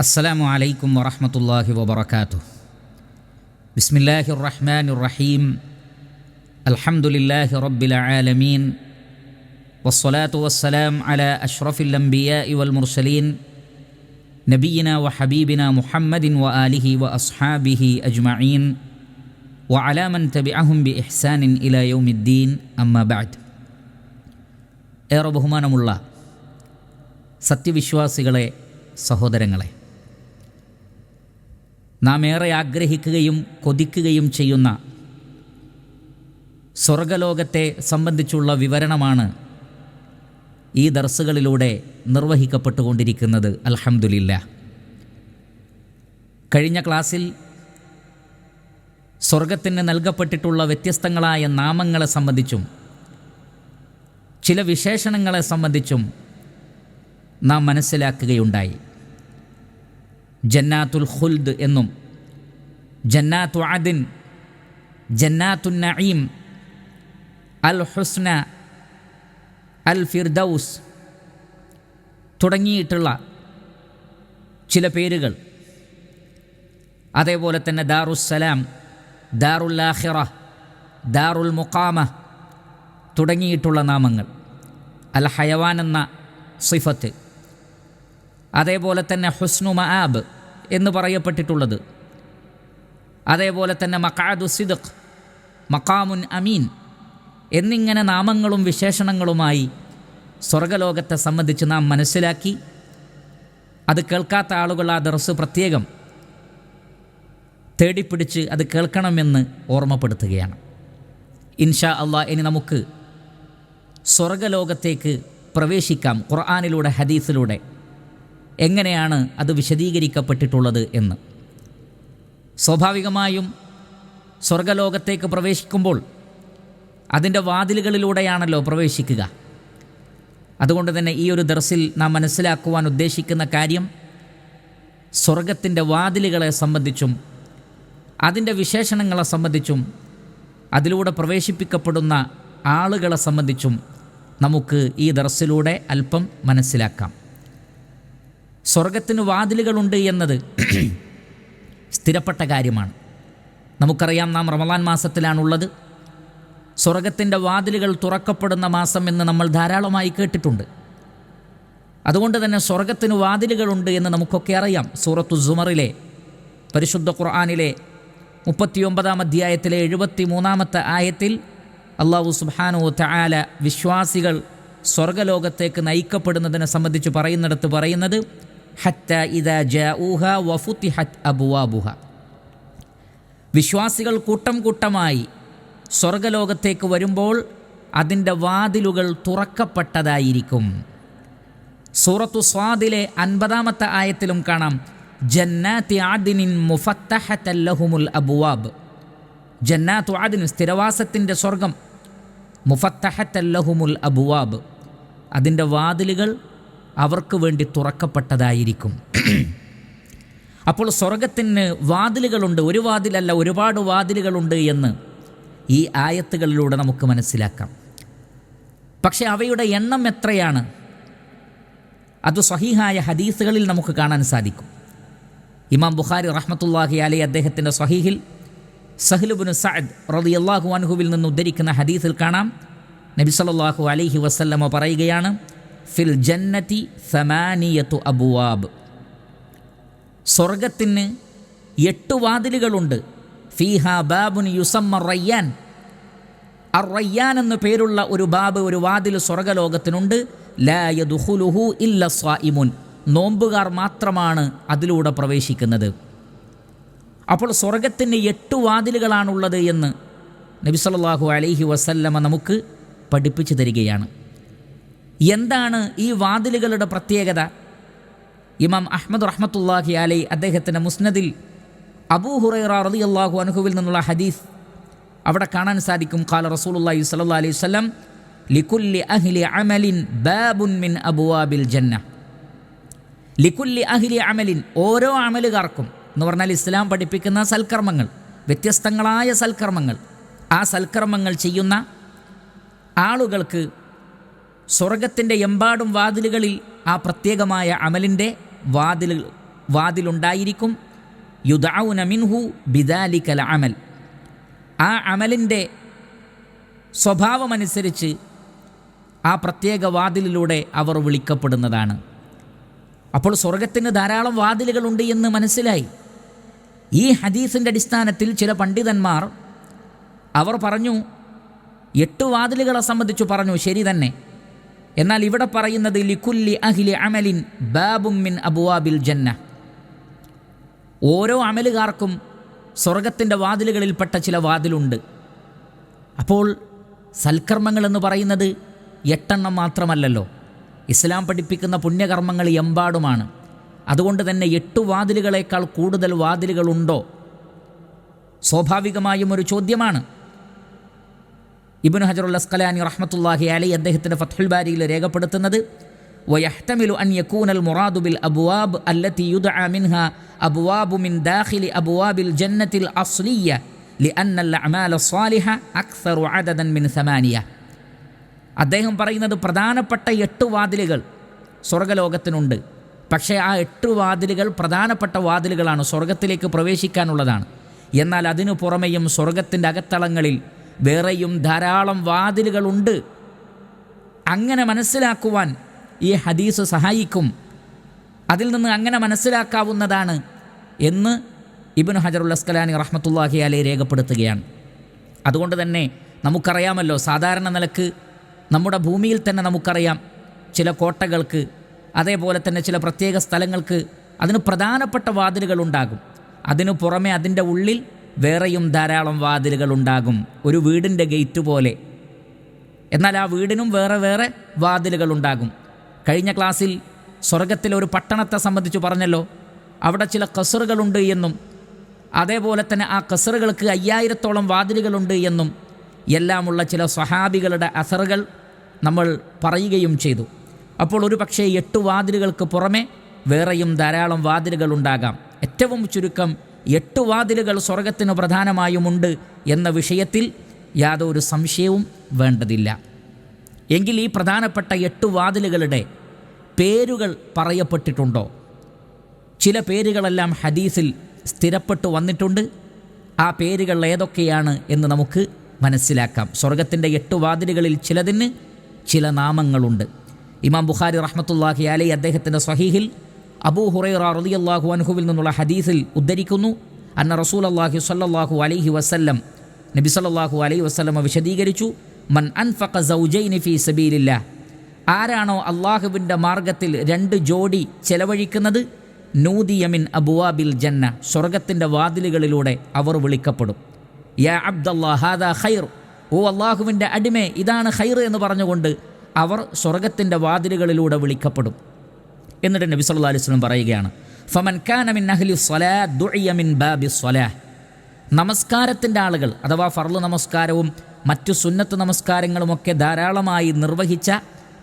السلام عليكم ورحمة الله وبركاته بسم الله الرحمن الرحيم الحمد لله رب العالمين والصلاة والسلام على أشرف الأنبياء والمرسلين نبينا وحبيبنا محمد وآله وأصحابه أجمعين وعلى من تبعهم بإحسان إلى يوم الدين أما بعد ഏറെ ബഹുമാനമുള്ള സത്യവിശ്വാസികളെ സഹോദരങ്ങളെ നാം ഏറെ ആഗ്രഹിക്കുകയും കൊതിക്കുകയും ചെയ്യുന്ന സ്വർഗലോകത്തെ സംബന്ധിച്ചുള്ള വിവരണമാണ് ഈ ദർസുകളിലൂടെ നിർവഹിക്കപ്പെട്ടുകൊണ്ടിരിക്കുന്നത്. അലഹമുല്ല കഴിഞ്ഞ ക്ലാസ്സിൽ സ്വർഗത്തിന് നൽകപ്പെട്ടിട്ടുള്ള വ്യത്യസ്തങ്ങളായ നാമങ്ങളെ സംബന്ധിച്ചും ചില വിശേഷണങ്ങളെ സംബന്ധിച്ചും നാം മനസ്സിലാക്കുകയുണ്ടായി. ജന്നാത്തുൽ ഖുൽദ് എന്നും ജന്നാത്തു അദിൻ ജന്നാത്തു നഈം അൽ ഹുസ്ന അൽ ഫിർദൌസ് തുടങ്ങിയിട്ടുള്ള ചില പേരുകൾ. അതേപോലെ തന്നെ ദാറുസ്സലാം ദാറുൽ ആഖിറ ദാറുൽ മുഖാമ തുടങ്ങിയിട്ടുള്ള നാമങ്ങൾ. അൽ ഹയവാൻ എന്ന സിഫത്ത്. അതേപോലെ തന്നെ ഹുസ്നു മആബ് എന്ന് പറയപ്പെട്ടിട്ടുള്ളത്. അതേപോലെ തന്നെ മക്കാദു സിദഖ് മക്കാമുൻ അമീൻ എന്നിങ്ങനെ നാമങ്ങളും വിശേഷണങ്ങളുമായി സ്വർഗലോകത്തെ സംബന്ധിച്ച് നാം മനസ്സിലാക്കി. അത് കേൾക്കാത്ത ആളുകൾ ആ ദർസ് പ്രത്യേകം തേടിപ്പിടിച്ച് അത് കേൾക്കണമെന്ന് ഓർമ്മപ്പെടുത്തുകയാണ്. ഇൻഷാ അള്ളാ ഇനി നമുക്ക് സ്വർഗലോകത്തേക്ക് പ്രവേശിക്കാം. ഖുർആാനിലൂടെ ഹദീസിലൂടെ. എങ്ങനെയാണ് അത് വിശദീകരിക്കപ്പെട്ടിട്ടുള്ളത് എന്ന്. സ്വാഭാവികമായും സ്വർഗലോകത്തേക്ക് പ്രവേശിക്കുമ്പോൾ അതിന്റെ വാതിലുകളിലൂടെയാണല്ലോ പ്രവേശിക്കുക. അതുകൊണ്ട് തന്നെ ഈ ഒരു ദർസിൽ നാം മനസ്സിലാക്കുവാൻ ഉദ്ദേശിക്കുന്ന കാര്യം സ്വർഗത്തിന്റെ വാതിലുകളെ സംബന്ധിച്ചും അതിന്റെ വിശേഷണങ്ങളെ സംബന്ധിച്ചും അതിലൂടെ പ്രവേശിപ്പിക്കപ്പെടുന്ന ആളുകളെ സംബന്ധിച്ചും നമുക്ക് ഈ ദർസിലൂടെ അല്പം മനസ്സിലാക്കാം. സ്വർഗത്തിന് വാതിലുകളുണ്ട് എന്നത് സ്ഥിരപ്പെട്ട കാര്യമാണ്. നമുക്കറിയാം നാം റമദാൻ മാസത്തിലാണുള്ളത്. സ്വർഗത്തിന്റെ വാതിലുകൾ തുറക്കപ്പെടുന്ന മാസം എന്ന് നമ്മൾ ധാരാളമായി കേട്ടിട്ടുണ്ട്. അതുകൊണ്ട് തന്നെ സ്വർഗത്തിന് വാതിലുകളുണ്ട് എന്ന് നമുക്കൊക്കെ അറിയാം. സൂറത്തു സുമറിലെ പരിശുദ്ധ ഖുർആാനിലെ മുപ്പത്തിയൊമ്പതാം അധ്യായത്തിലെ എഴുപത്തി മൂന്നാമത്തെ ആയത്തിൽ അള്ളാഹു സുബാനു തആല വിശ്വാസികൾ സ്വർഗലോകത്തേക്ക് നയിക്കപ്പെടുന്നതിനെ സംബന്ധിച്ച് പറയുന്നിടത്ത് പറയുന്നത് ഹത്ത ഇദ ജഊഹ വഫുത്തിഹത് അബുവാബുഹ. വിശ്വാസികൾ കൂട്ടം കൂട്ടമായി സ്വർഗലോകത്തേക്ക് വരുമ്പോൾ അതിന്റെ വാതിലുകൾ തുറക്കപ്പെട്ടതായിരിക്കും. സൂറത്തു സ്വാദിലെ അൻപതാമത്തെ ആയത്തിലും കാണാം ജന്നാത്തി ആദിനിൻ മുഫത്തഹത്തല്ലഹുമുൽ അബുവാബ്. ജന്നാത്തു ആദിന് സ്ഥിരവാസത്തിന്റെ സ്വർഗം മുഫത്തഹത്തല്ലഹുമുൽ അബുവാബ്. അതിന്റെ വാതിലുകൾ അവർക്ക് വേണ്ടി തുറക്കപ്പെട്ടതായിരിക്കും. അപ്പോൾ സ്വർഗത്തിന് വാതിലുകളുണ്ട്. ഒരു വാതിലല്ല ഒരുപാട് വാതിലുകളുണ്ട് എന്ന് ഈ ആയത്തുകളിലൂടെ നമുക്ക് മനസ്സിലാക്കാം. പക്ഷേ അവയുടെ എണ്ണം എത്രയാണ്? അത് സ്വഹീഹായ ഹദീസുകളിൽ നമുക്ക് കാണാൻ സാധിക്കും. ഇമാം ബുഖാരി റഹ്മത്തുല്ലാഹി അലി അദ്ദേഹത്തിന്റെ സ്വഹീഹിൽ സഹ്ലുബുന് സഅദ് റളിയല്ലാഹു അൻഹുവിൽ നിന്ന് ഉദ്ധരിക്കുന്ന ഹദീസിൽ കാണാം. നബി സല്ലല്ലാഹു അലൈഹി വസല്ലമ പറയുകയാണ് ഫിൽ ജന്നതി സമാനിയത്തു അബുവാബ്. സ്വർഗത്തിന് എട്ട് വാതിലുകളുണ്ട്. ഫീഹ ബാബുൻ യുസമ്മ റയ്യാൻ. അർ റയ്യാൻ എന്നു പേരുള്ള ഒരു ബാബ് ഒരു വാതിൽ സ്വർഗലോകത്തിനുണ്ട് ലാ യദുഖുലുഹു ഇല്ല സ്വായിമുൻ നോമ്പുകാർ മാത്രമാണ് അതിലൂടെ പ്രവേശിക്കുന്നത്. അപ്പോൾ സ്വർഗത്തിന് എട്ട് വാതിലുകളാണുള്ളത് എന്ന് നബി സല്ലല്ലാഹു അലൈഹി വസല്ലമ നമുക്ക് പഠിപ്പിച്ചു തരികയാണ്. എന്താണ് ഈ വാതിലുകളുടെ പ്രത്യേകത? ഇമാം അഹമ്മദ് റഹ്മത്തുല്ലാഹി അലൈ അദ്ദേഹത്തിന്റെ മുസ്നദിൽ അബൂ ഹുറൈറ അള്ളാഹു അനുഹുവിൽ നിന്നുള്ള ഹദീസ് അവിടെ കാണാൻ സാധിക്കും. കാല റസൂലുള്ളാഹി സല്ലാ അലൈഹി വസല്ലം ലികുല്ലി അഹ്ലി അമലിൻ ബാബുൻ മിൻ അബുവാബിൽ ജന്ന. ലിക്കുല്ലി അഹ്ലി അമലിൻ ഓരോ അമലുകാർക്കും എന്ന് പറഞ്ഞാൽ ഇസ്ലാം പഠിപ്പിക്കുന്ന സൽക്കർമ്മങ്ങൾ വ്യത്യസ്തങ്ങളായ സൽക്കർമ്മങ്ങൾ. ആ സൽക്കർമ്മങ്ങൾ ചെയ്യുന്ന ആളുകൾക്ക് സ്വർഗത്തിന്റെ എമ്പാടും വാതിലുകളിൽ ആ പ്രത്യേകമായ അമലിന്റെ വാതിൽ വാതിലുണ്ടായിരിക്കും. യുദൌന മിൻഹു ബിദാലിക്കൽ അമൽ. ആ അമലിന്റെ സ്വഭാവമനുസരിച്ച് ആ പ്രത്യേക വാതിലിലൂടെ അവർ വിളിക്കപ്പെടുന്നതാണ്. അപ്പോൾ സ്വർഗത്തിന് ധാരാളം വാതിലുകളുണ്ട് എന്ന് മനസ്സിലായി. ഈ ഹദീസിന്റെ അടിസ്ഥാനത്തിൽ ചില പണ്ഡിതന്മാർ അവർ പറഞ്ഞു എട്ട് വാതിലുകളെ സംബന്ധിച്ചു പറഞ്ഞു ശരി തന്നെ. എന്നാൽ ഇവിടെ പറയുന്നത് ലിക്കുല്ലി അഹിലി അമലിൻ ബാബും മിൻ അബുവാബിൽ ജന്ന ഓരോ അമലുകാർക്കും സ്വർഗത്തിന്റെ വാതിലുകളിൽപ്പെട്ട ചില വാതിലുണ്ട്. അപ്പോൾ സൽക്കർമ്മങ്ങൾ എന്ന് പറയുന്നത് എട്ടെണ്ണം മാത്രമല്ലല്ലോ. ഇസ്ലാം പഠിപ്പിക്കുന്ന പുണ്യകർമ്മങ്ങൾ എമ്പാടുമാണ്. അതുകൊണ്ട് തന്നെ എട്ട് വാതിലുകളേക്കാൾ കൂടുതൽ വാതിലുകളുണ്ടോ? സ്വാഭാവികമായും ഒരു ചോദ്യമാണ്. ഇബിൻ ഹജറുൽ അസ്കലാനി റഹ്മത്തുല്ലാഹി അലി അദ്ദേഹത്തിൻ്റെ ഫത്തുൽ ബാരിയിൽ രേഖപ്പെടുത്തുന്നത് ويحتمل أن يكون المراد بالأبواب التي يدعى منها أبواب من داخل أبواب الجنة الأصلية لأن الأعمال الصالحة أكثر عددا من ثمانية അദ്ദേഹം പറയുന്നത് പ്രധാനപ്പെട്ട എട്ട് വാതിലുകൾ സ്വർഗലോകത്തിനുണ്ട് പക്ഷേ ആ എട്ട് വാതിലുകൾ പ്രധാനപ്പെട്ട വാതിലുകളാണ് സ്വർഗത്തിലേക്ക് പ്രവേശിക്കാനുള്ളതാണ് എന്നാൽ അതിനു പുറമെയും സ്വർഗത്തിൻ്റെ അകത്തളങ്ങളിൽ വേറെയും ധാരാളം വാതിലുകളുണ്ട്. അങ്ങനെ മനസ്സിലാക്കുവാൻ ഈ ഹദീസ് സഹായിക്കും. അതിൽ നിന്ന് അങ്ങനെ മനസ്സിലാക്കാവുന്നതാണ് എന്ന് ഇബിൻ ഹജറുൽ അസ്കലാനി റഹ്മത്തുല്ലാഹി അലെ രേഖപ്പെടുത്തുകയാണ്. അതുകൊണ്ട് തന്നെ നമുക്കറിയാമല്ലോ സാധാരണ നിലയ്ക്ക് നമ്മുടെ ഭൂമിയിൽ തന്നെ നമുക്കറിയാം ചില കോട്ടകൾക്ക് അതേപോലെ തന്നെ ചില പ്രത്യേക സ്ഥലങ്ങൾക്ക് അതിന് പ്രധാനപ്പെട്ട വാതിലുകളുണ്ടാകും അതിനു പുറമെ അതിന്റെ ഉള്ളിൽ വേറെയും ധാരാളം വാതിലുകൾ ഉണ്ടാകും. ഒരു വീടിന്റെ ഗേറ്റ് പോലെ. എന്നാൽ ആ വീടിനും വേറെ വേറെ വാതിലുകൾ ഉണ്ടാകും. കഴിഞ്ഞ ക്ലാസ്സിൽ സ്വർഗത്തിലെ ഒരു പട്ടണത്തെ സംബന്ധിച്ച് പറഞ്ഞല്ലോ. അവിടെ ചില കസറുകളുണ്ട് എന്നും അതേപോലെ തന്നെ ആ കസറുകൾക്ക് അയ്യായിരത്തോളം വാതിലുകളുണ്ട് എന്നും എല്ലാമുള്ള ചില സ്വഹാബികളുടെ അസറുകൾ നമ്മൾ പറയുകയും ചെയ്തു. അപ്പോൾ ഒരു പക്ഷേ എട്ട് വാതിലുകൾക്ക് പുറമെ വേറെയും ധാരാളം വാതിലുകൾ ഉണ്ടാകാം. ഏറ്റവും ചുരുക്കം എട്ട് വാതിലുകൾ സ്വർഗത്തിന് പ്രധാനമായുമുണ്ട് എന്ന വിഷയത്തിൽ യാതൊരു സംശയവും വേണ്ടതില്ല. എങ്കിൽ ഈ പ്രധാനപ്പെട്ട എട്ട് വാതിലുകളുടെ പേരുകൾ പറയപ്പെട്ടിട്ടുണ്ടോ? ചില പേരുകളെല്ലാം ഹദീസിൽ സ്ഥിരപ്പെട്ടു വന്നിട്ടുണ്ട്. ആ പേരുകൾ ഏതൊക്കെയാണ് എന്ന് നമുക്ക് മനസ്സിലാക്കാം. സ്വർഗത്തിന്റെ എട്ട് വാതിലുകളിൽ ചിലതിന് ചില നാമങ്ങളുണ്ട്. ഇമാം ബുഖാരി റഹ്മത്തുല്ലാഹി അലൈ അദ്ദേഹത്തിന്റെ സ്വഹീഹിൽ അബൂ ഹുറൈറ റളിയല്ലാഹു അൻഹുവിൽ നിന്നുള്ള ഹദീസിൽ ഉദ്ധരിക്കുന്നു അന്ന റസൂൽ അള്ളാഹി സല്ലാഹു അലൈഹി വസ്ല്ലം നബി സല്ലാഹു അലൈഹി വസ്ലമ വിശദീകരിച്ചു മൻ അൻഫഖ സൗജൈനി ഫി സബീലില്ലാ. ആരാണോ അള്ളാഹുവിന്റെ മാർഗത്തിൽ രണ്ട് ജോഡി ചെലവഴിക്കുന്നത് നൂദിയമിൻ അബുവാബിൽ ജന്ന സ്വർഗത്തിന്റെ വാതിലുകളിലൂടെ അവർ വിളിക്കപ്പെടും. യാ അബ്ദല്ലാ ഹാദാ ഖൈർ ഓ അള്ളാഹുവിന്റെ അടിമേ ഇതാണ് ഖൈർ എന്ന് പറഞ്ഞുകൊണ്ട് അവർ സ്വർഗത്തിന്റെ വാതിലുകളിലൂടെ വിളിക്കപ്പെടും. എന്നിട്ട് നബി സല്ലല്ലാഹു അലൈഹി സ്വലം പറയുകയാണ് ഫമൻ കാന മിൻ അഹ്ലി സ്വലാ ദുഇയ മിൻ ബാബി സ്വലാഹ് നമസ്കാരത്തിന്റെ ആളുകൾ അഥവാ ഫർൾ നമസ്കാരവും മറ്റു സുന്നത്ത് നമസ്കാരങ്ങളുമൊക്കെ ധാരാളമായി നിർവഹിച്ച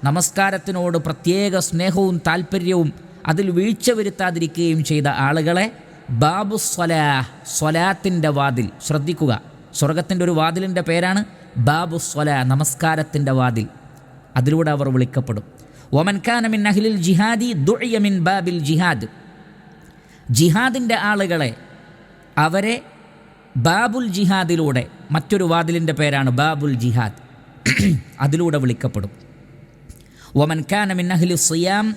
നമസ്കാരത്തിനോട് പ്രത്യേക സ്നേഹവും താല്പര്യവും അതിൽ വീഴ്ച വരുത്താതിരിക്കുകയും ചെയ്ത ആളുകളെ ബാബു സ്വലാഹ് സ്വലാത്തിന്റെ വാതിൽ. ശ്രദ്ധിക്കുക സ്വർഗത്തിന്റെ ഒരു വാതിലിന്റെ പേരാണ് ബാബു സ്വലാ നമസ്കാരത്തിന്റെ വാതിൽ. അതിലൂടെ അവർ വിളിക്കപ്പെടും. ഒമൻ ഖാനമിൻ അഹ്ലിൽ ജിഹാദി ദുഅയമിൻ ബാബിൽ ജിഹാദ്. ജിഹാദിന്റെ ആളുകളെ അവരെ ബാബുൽ ജിഹാദിലൂടെ മറ്റൊരു വാതിലിന്റെ പേരാണ് ബാബുൽ ജിഹാദ്. അതിലൂടെ വിളിക്കപ്പെടും. ഒമൻ ഖാനമിൻ അഹ്ലി സിയാം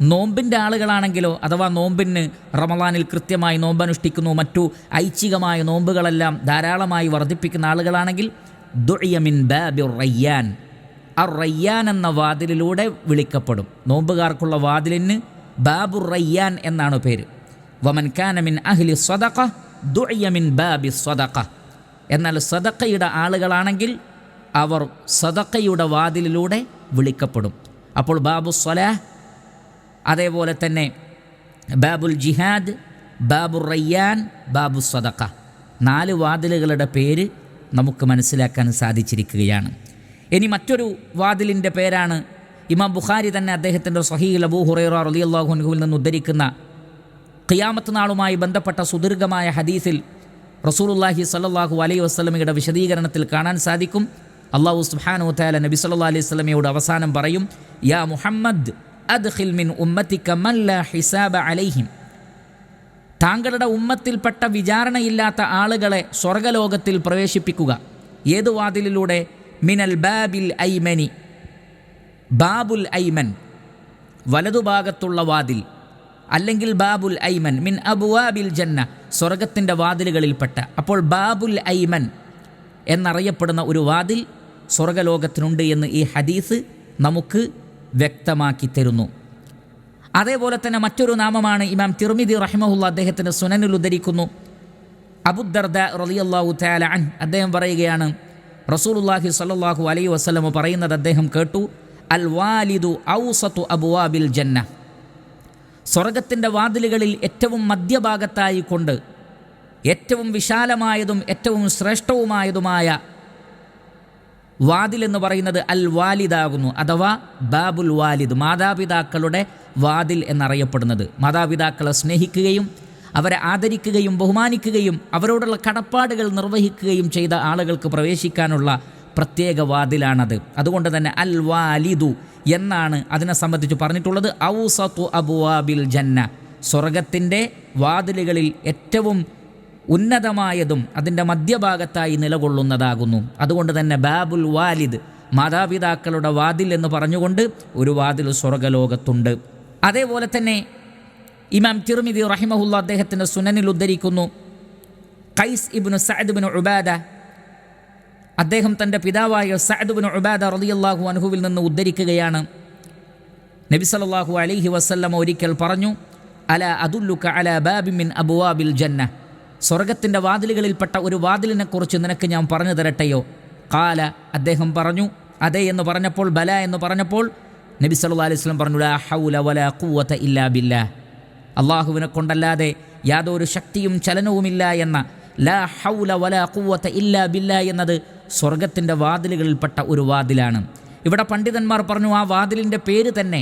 നോമ്പിന്റെ ആളുകളാണെങ്കിലോ അഥവാ നോമ്പിന് റമലാനിൽ കൃത്യമായി നോമ്പനുഷ്ഠിക്കുന്നു മറ്റു ഐച്ഛികമായ നോമ്പുകളെല്ലാം ധാരാളമായി വർദ്ധിപ്പിക്കുന്ന ആളുകളാണെങ്കിൽ ദുഴിയമിൻ ബാബിർ റയ്യാൻ അർ റയ്യാൻ എന്ന വാതിലിലൂടെ വിളിക്കപ്പെടും. നോമ്പുകാർക്കുള്ള വാതിലിന് ബാബു റയ്യാൻ എന്നാണ് പേര്. വമൻ കാനമിൻ അഹ്ലി സ്വതക്ക ദുയ്യമിൻ ബാബി സ്വതക്ക എന്നാൽ സദക്കയുടെ ആളുകളാണെങ്കിൽ അവർ സദക്കയുടെ വാതിലിലൂടെ വിളിക്കപ്പെടും. അപ്പോൾ ബാബു സ്വലാഹ് അതേപോലെ തന്നെ ബാബുൽ ജിഹാദ് ബാബു റയ്യാൻ ബാബു സദക്ക നാല് വാതിലുകളുടെ പേര് നമുക്ക് മനസ്സിലാക്കാൻ സാധിച്ചിരിക്കുകയാണ്. ഇനി മറ്റൊരു വാതിലിന്റെ പേരാണ് ഇമാം ബുഖാരി തന്നെ അദ്ദേഹത്തിന്റെ സഹീൽ അബൂ ഹുറൈറ റളിയല്ലാഹു അൻഹുവിൽ നിന്ന് ഉദ്ധരിക്കുന്ന ഖിയാമത്ത് നാളുമായി ബന്ധപ്പെട്ട സുദീർഘമായ ഹദീസിൽ റസൂലുല്ലാഹി സല്ലാഹു അലൈഹി വസ്ലമയുടെ വിശദീകരണത്തിൽ കാണാൻ സാധിക്കും. അള്ളാഹു സുബ്ഹാനഹു തആല നബി സല്ലാ അലൈഹി വസല്ലമയോട് അവസാനം പറയും യാ മുഹമ്മദ് അദ്ഖിൽ മിൻ ഉമ്മത്തിക മൻ ലാ ഹിസാബ അലൈഹിം. താങ്കളുടെ ഉമ്മത്തിൽപ്പെട്ട വിചാരണയില്ലാത്ത ആളുകളെ സ്വർഗലോകത്തിൽ പ്രവേശിപ്പിക്കുക. ഏതു വാതിലിലൂടെ? മിനൽ ബാബിൽ ഐമനി. ബാബുൽ ഐമൻ വലതുഭാഗത്തുള്ള വാതിൽ അല്ലെങ്കിൽ ബാബുൽ ഐമൻ മിൻ അബുവാബിൽ ജന്ന സ്വർഗത്തിന്റെ വാതിലുകളിൽപ്പെട്ട. അപ്പോൾ ബാബുൽ ഐമൻ എന്നറിയപ്പെടുന്ന ഒരു വാതിൽ സ്വർഗലോകത്തിനുണ്ട് എന്ന് ഈ ഹദീസ് നമുക്ക് വ്യക്തമാക്കി തരുന്നു. അതേപോലെ തന്നെ മറ്റൊരു നാമമാണ് ഇമാം തിർമിദി റഹിമഹുല്ല അദ്ദേഹത്തിന്റെ സുനനിൽ ഉദ്ധരിക്കുന്നു. അബുദർദ റളിയല്ലാഹു തആല അൻ അദ്ദേഹം പറയുകയാണ് റസൂലുള്ളാഹി സ്വല്ലല്ലാഹു അലൈഹി വസല്ലം പറയുന്നത് അദ്ദേഹം കേട്ടു അൽ വാലിദു ഔസത്തു അബുവാബിൽ ജന്ന. സ്വർഗത്തിന്റെ വാതിലുകളിൽ ഏറ്റവും മധ്യഭാഗത്തായി കൊണ്ട് ഏറ്റവും വിശാലമായതും ഏറ്റവും ശ്രേഷ്ഠവുമായതുമായ വാതിൽ എന്ന് പറയുന്നത് അൽ വാലിദാകുന്നു അഥവാ ബാബുൽ വാലിദ് മാതാപിതാക്കളുടെ വാതിൽ എന്നറിയപ്പെടുന്നത്. മാതാപിതാക്കളെ സ്നേഹിക്കുകയും അവരെ ആദരിക്കുകയും ബഹുമാനിക്കുകയും അവരോടുള്ള കടപ്പാടുകൾ നിർവഹിക്കുകയും ചെയ്ത ആളുകൾക്ക് പ്രവേശിക്കാനുള്ള പ്രത്യേക വാതിലാണത്. അതുകൊണ്ട് തന്നെ അൽ വാലിദു എന്നാണ് അതിനെ സംബന്ധിച്ച് പറഞ്ഞിട്ടുള്ളത്. ഔസത്തു അബുവാബിൽ ജന്ന. സ്വർഗത്തിന്റെ വാതിലുകളിൽ ഏറ്റവും ഉന്നതമായതും അതിന്റെ മധ്യഭാഗത്തായി നിലകൊള്ളുന്നതാകുന്നു. അതുകൊണ്ട് തന്നെ ബാബുൽ വാലിദ് മാതാപിതാക്കളുടെ വാതിൽ എന്ന് പറഞ്ഞുകൊണ്ട് ഒരു വാതിൽ സ്വർഗലോകത്തുണ്ട് അതേപോലെ തന്നെ ഇമാം തിർമിദി റഹിമഹുല്ല അദ്ദേഹത്തിന്റെ സുനനിൽ ഉദ്ധരിക്കുന്നു. Qais ibn Saad bin Ubada അദ്ദേഹം തന്റെ പിതാവായ സഅദ് ബിൻ ഉബാദ റളിയല്ലാഹു അൻഹുവിൽ നിന്ന് ഉദ്ധരിക്കുകയാണ്. നബി സല്ലല്ലാഹു അലൈഹി വസല്ലം ഒരിക്കൽ പറഞ്ഞു അല അതുല്ലുക്ക അല ബാബിമിൻ അബുവാബിൽ ജന്ന. സ്വർഗത്തിന്റെ വാതിലുകളിൽപ്പെട്ട ഒരു വാതിലിനെക്കുറിച്ച് നിനക്ക് ഞാൻ പറഞ്ഞു തരട്ടെയോ? കാല അദ്ദേഹം പറഞ്ഞു അതെ എന്ന് പറഞ്ഞപ്പോൾ ബല എന്ന് പറഞ്ഞപ്പോൾ നബി സല്ലല്ലാഹു അലൈഹി വസല്ലം പറഞ്ഞു ലാ ഹൗല വലാ ഖുവത ഇല്ലാ ബില്ലാഹ് അള്ളാഹുവിനെ കൊണ്ടല്ലാതെ യാതൊരു ശക്തിയും ചലനവുമില്ല എന്ന ലാ ഹൗല വല കൂവത്ത ഇല്ല ബില്ല എന്നത് സ്വർഗത്തിന്റെ വാതിലുകളിൽപ്പെട്ട ഒരു വാതിലാണ്. ഇവിടെ പണ്ഡിതന്മാർ പറഞ്ഞു ആ വാതിലിന്റെ പേര് തന്നെ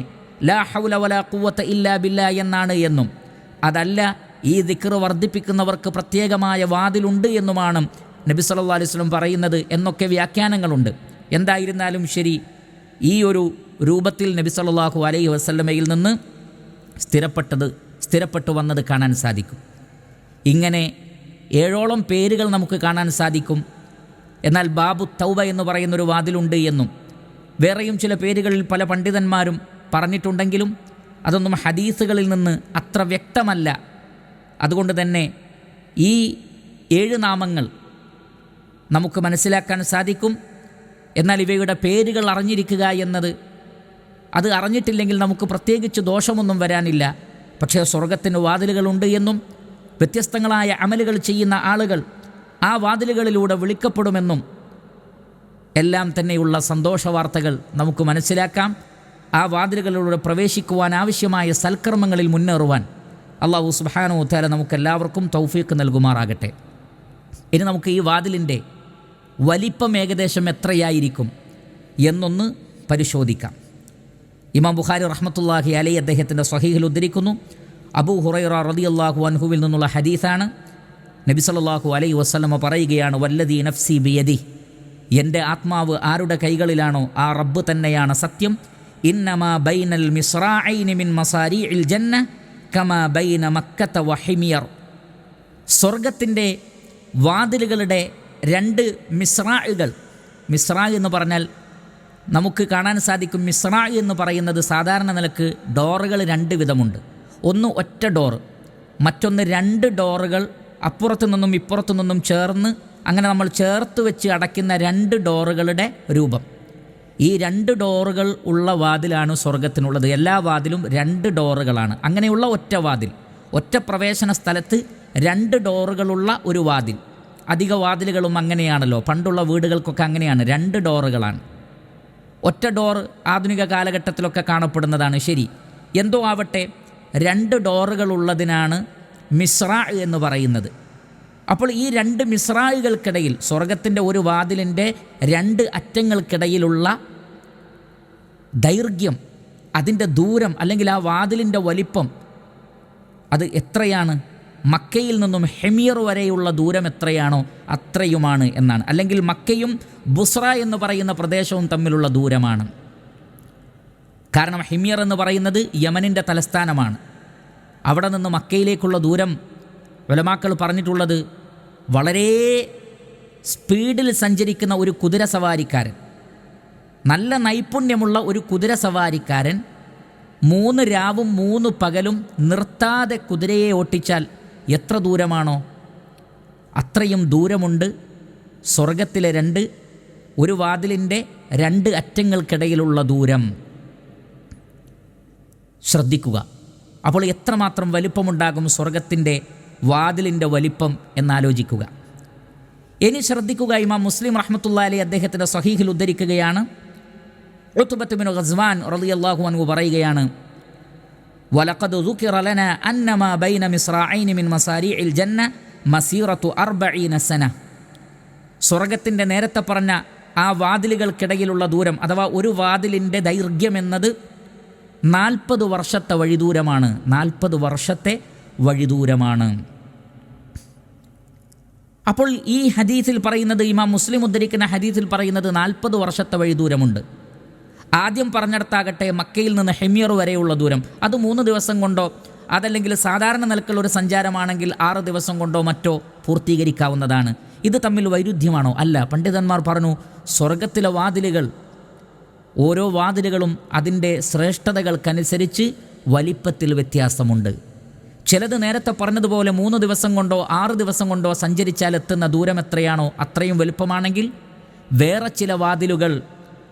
ലാ ഹൗല വല കൂവത്ത ഇല്ല ബില്ല എന്നാണ് എന്നും. അതല്ല ഈ ദിക്ർ വർദ്ധിപ്പിക്കുന്നവർക്ക് പ്രത്യേകമായ വാതിലുണ്ട് എന്നുമാണ് നബി സല്ലാ അലൈഹി വസല്ലം പറയുന്നത് എന്നൊക്കെ വ്യാഖ്യാനങ്ങളുണ്ട്. എന്തായിരുന്നാലും ശരി ഈ ഒരു രൂപത്തിൽ നബി സല്ലല്ലാഹു അലൈഹി വസ്ലമയിൽ നിന്ന് സ്ഥിരപ്പെട്ടത് സ്ഥിരപ്പെട്ടു വന്നത് കാണാൻ സാധിക്കും. ഇങ്ങനെ ഏഴോളം പേരുകൾ നമുക്ക് കാണാൻ സാധിക്കും. എന്നാൽ ബാബു തൗബ എന്ന് പറയുന്നൊരു വാതിലുണ്ട് എന്നും വേറെയും ചില പേരുകളിൽ പല പണ്ഡിതന്മാരും പറഞ്ഞിട്ടുണ്ടെങ്കിലും അതൊന്നും ഹദീസുകളിൽ നിന്ന് അത്ര വ്യക്തമല്ല. അതുകൊണ്ട് തന്നെ ഈ ഏഴ് നാമങ്ങൾ നമുക്ക് മനസ്സിലാക്കാൻ സാധിക്കും. എന്നാൽ ഇവയുടെ പേരുകൾ അറിഞ്ഞിരിക്കുക എന്നത് അത് അറിഞ്ഞിട്ടില്ലെങ്കിൽ നമുക്ക് പ്രത്യേകിച്ച് ദോഷമൊന്നും വരാനില്ല. പക്ഷേ സ്വർഗത്തിന് വാതിലുകളുണ്ട് എന്നും വ്യത്യസ്തങ്ങളായ അമലുകൾ ചെയ്യുന്ന ആളുകൾ ആ വാതിലുകളിലൂടെ വിളിക്കപ്പെടുമെന്നും എല്ലാം തന്നെയുള്ള സന്തോഷ വാർത്തകൾ നമുക്ക് മനസ്സിലാക്കാം. ആ വാതിലുകളിലൂടെ പ്രവേശിക്കുവാൻ ആവശ്യമായ സൽക്കർമ്മങ്ങളിൽ മുന്നേറുവാൻ അള്ളാഹു സുബാനോ താല നമുക്കെല്ലാവർക്കും തൗഫീക്ക് നൽകുമാറാകട്ടെ. ഇനി നമുക്ക് ഈ വാതിലിന്റെ വലിപ്പം ഏകദേശം എത്രയായിരിക്കും എന്നൊന്ന് പരിശോധിക്കാം. ഇമാം ബുഖാരി റഹ്മത്തുല്ലാഹി അലൈ അദ്ദേഹത്തിന്റെ സ്വഹീഹിൽ ഉദ്ധരിക്കുന്നു. അബൂ ഹുറൈറ റതി അള്ളാഹു അൻഹുവിൽ നിന്നുള്ള ഹദീസാണ്. നബി സല്ലല്ലാഹു അലൈ വസ്ലമ പറയുകയാണ് വല്ലദീ നഫ്സി ബിയദി. എന്റെ ആത്മാവ് ആരുടെ കൈകളിലാണോ ആ റബ്ബ് തന്നെയാണ് സത്യം. ഇന്നമാ ബൈനൽ മിൻ മസാരിഇൽ ജന്ന കമാ ബൈന മക്കത്ത വഹിമിയർ. സ്വർഗത്തിന്റെ വാതിലുകളുടെ രണ്ട് മിസ്രാഴുകൾ മിസ്രാ എന്ന് പറഞ്ഞാൽ നമുക്ക് കാണാൻ സാധിക്കും മിശ്ര എന്ന് പറയുന്നത് സാധാരണ നിലയ്ക്ക് ഡോറുകൾ രണ്ട് വിധമുണ്ട്. ഒന്ന് ഒറ്റ ഡോർ മറ്റൊന്ന് രണ്ട് ഡോറുകൾ അപ്പുറത്തു നിന്നും ഇപ്പുറത്തു നിന്നും ചേർന്ന് അങ്ങനെ നമ്മൾ ചേർത്ത് വെച്ച് അടയ്ക്കുന്ന രണ്ട് ഡോറുകളുടെ രൂപം. ഈ രണ്ട് ഡോറുകൾ ഉള്ള വാതിലാണ് സ്വർഗത്തിനുള്ളത് എല്ലാ വാതിലും രണ്ട് ഡോറുകളാണ്. അങ്ങനെയുള്ള ഒറ്റ വാതിൽ ഒറ്റ പ്രവേശന സ്ഥലത്ത് രണ്ട് ഡോറുകളുള്ള ഒരു വാതിൽ. അധിക വാതിലുകളും അങ്ങനെയാണല്ലോ. പണ്ടുള്ള വീടുകൾക്കൊക്കെ അങ്ങനെയാണ്. രണ്ട് ഡോറുകളാണ്. ഒറ്റ ഡോർ ആധുനിക കാലഘട്ടത്തിലൊക്കെ കാണപ്പെടുന്നതാണ്. ശരി. എന്തോ ആവട്ടെ രണ്ട് ഡോറുകളുള്ളതിനാണ് മിസ്ര എന്ന് പറയുന്നത്. അപ്പോൾ ഈ രണ്ട് മിസ്രായികൾക്കിടയിൽ സ്വർഗത്തിന്റെ ഒരു വാതിലിന്റെ രണ്ട് അറ്റങ്ങൾക്കിടയിലുള്ള ദൈർഘ്യം അതിന്റെ ദൂരം അല്ലെങ്കിൽ ആ വാതിലിന്റെ വലിപ്പം അത് എത്രയാണ്? മക്കയിൽ നിന്നും ഹെമിയർ വരെയുള്ള ദൂരം എത്രയാണോ അത്രയുമാണ് എന്നാണ്. അല്ലെങ്കിൽ മക്കയും ബുസ്ര എന്ന് പറയുന്ന പ്രദേശവും തമ്മിലുള്ള ദൂരമാണ്. കാരണം ഹെമിയർ എന്ന് പറയുന്നത് യമനിന്റെ തലസ്ഥാനമാണ്. അവിടെ നിന്ന് മക്കയിലേക്കുള്ള ദൂരം വലമാക്കൾ പറഞ്ഞിട്ടുള്ളത് വളരെ സ്പീഡിൽ സഞ്ചരിക്കുന്ന ഒരു കുതിര സവാരിക്കാരൻ നല്ല നൈപുണ്യമുള്ള ഒരു കുതിര സവാരിക്കാരൻ മൂന്ന് രാവും മൂന്ന് പകലും നിർത്താതെ കുതിരയെ ഓട്ടിച്ചാൽ എത്ര ദൂരമാണോ അത്രയും ദൂരമുണ്ട്. സ്വർഗത്തിലെ രണ്ട് ഒരു വാതിലിന്റെ രണ്ട് അറ്റങ്ങൾക്കിടയിലുള്ള ദൂരം. ശ്രദ്ധിക്കുക. അപ്പോൾ എത്രമാത്രം വലിപ്പമുണ്ടാകും സ്വർഗത്തിന്റെ വാതിലിന്റെ വലിപ്പം എന്നാലോചിക്കുക. ഇനി ശ്രദ്ധിക്കുക ഇമാം മുസ്ലിം റഹ്മത്തുള്ള അലി അദ്ദേഹത്തിന്റെ സഹീഹിൽ ഉദ്ധരിക്കുകയാണ്. ഉത്തുബത്തുബിൻ ഖസ്വാൻ റളിയല്ലാഹു അൻഹു പറയുകയാണ് വലഖദ് لنا أن ما ബൈന مصراعين മിൻ മസാരിഇൽ ജന്ന മസീറത്തു അർബഈന സന. സ്വർഗത്തിന്റെ നേരത്തെ പറഞ്ഞ ആ വാതിലുകൾക്കിടയിലുള്ള ദൂരം അഥവാ ഒരു വാതിലിന്റെ ദൈർഘ്യം എന്നത് നാൽപ്പത് വർഷത്തെ വഴിദൂരമാണ്. നാൽപ്പത് വർഷത്തെ വഴിദൂരമാണ്. അപ്പോൾ ഈ ഹദീസിൽ പറയുന്നത് ഇമാം മുസ്ലിം ഉദ്ധരിക്കുന്ന ഹദീസിൽ പറയുന്നത് നാൽപ്പത് വർഷത്തെ വഴിദൂരമുണ്ട്. ആദ്യം പറഞ്ഞെടുത്താകട്ടെ മക്കയിൽ നിന്ന് ഹെമിയർ വരെയുള്ള ദൂരം. അത് മൂന്ന് ദിവസം കൊണ്ടോ അതല്ലെങ്കിൽ സാധാരണ നിലക്കുള്ള ഒരു സഞ്ചാരമാണെങ്കിൽ ആറ് ദിവസം കൊണ്ടോ മറ്റോ പൂർത്തീകരിക്കാവുന്നതാണ്. ഇത് തമ്മിൽ വൈരുദ്ധ്യമാണോ? അല്ല. പണ്ഡിതന്മാർ പറഞ്ഞു സ്വർഗത്തിലെ വാതിലുകൾ ഓരോ വാതിലുകളും അതിന്റെ ശ്രേഷ്ഠതകൾക്കനുസരിച്ച് വലിപ്പത്തിൽ വ്യത്യാസമുണ്ട്. ചിലത് നേരത്തെ പറഞ്ഞതുപോലെ മൂന്ന് ദിവസം കൊണ്ടോ ആറ് ദിവസം കൊണ്ടോ സഞ്ചരിച്ചാൽ എത്തുന്ന ദൂരം എത്രയാണോ അത്രയും വലുപ്പമാണെങ്കിൽ വേറെ ചില വാതിലുകൾ